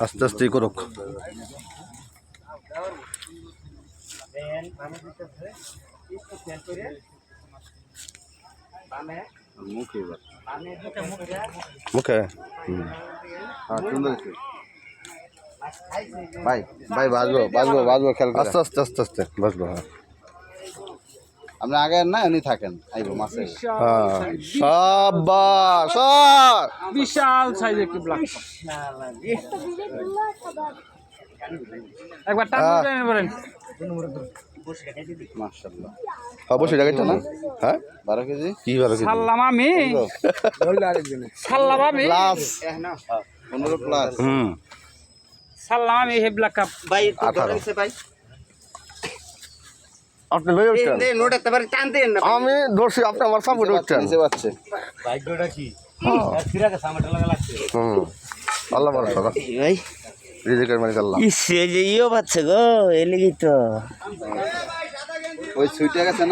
আস্তে আস্তে করুক। মুখে? ভাই ভাই বাজবো বাজবো বাজবো খেয়াল আস্তে আস্তে আস্তে আস্তে বসবো হ্যাঁ। আপনি আগে না উনি থাকেন। আইবো মাসে হ্যাঁ। সাবাস বিশাল সাইজ একটি ব্ল্যাক একবার টান হ্যাঁ। বলেন। মাশাল্লাহ অবশ্যই জায়গাটা না। হ্যাঁ? কেজি? কি সাল্লাম আমি। সাল্লাম আমি। প্লাস পনেরো প্লাস হুম। সাল্লাম আমি হে ব্ল্যাক কাপ ভাই আঠারো। ভাই। আপনি লয়ে উঠছেন? নোট না আমি ধরছি আপনি আমার সামনে উঠছেন নিচে পাচ্ছে ভাগ্যটা কি? ফিরাকে সামনে লাগা লাগছে। হুম। আল্লাহ ভরসা ভাই। রিজিকের মালিক আল্লাহ। ইসে যে ইও পাচ্ছে গো এলিগি তো। ওই ছুটে গেছে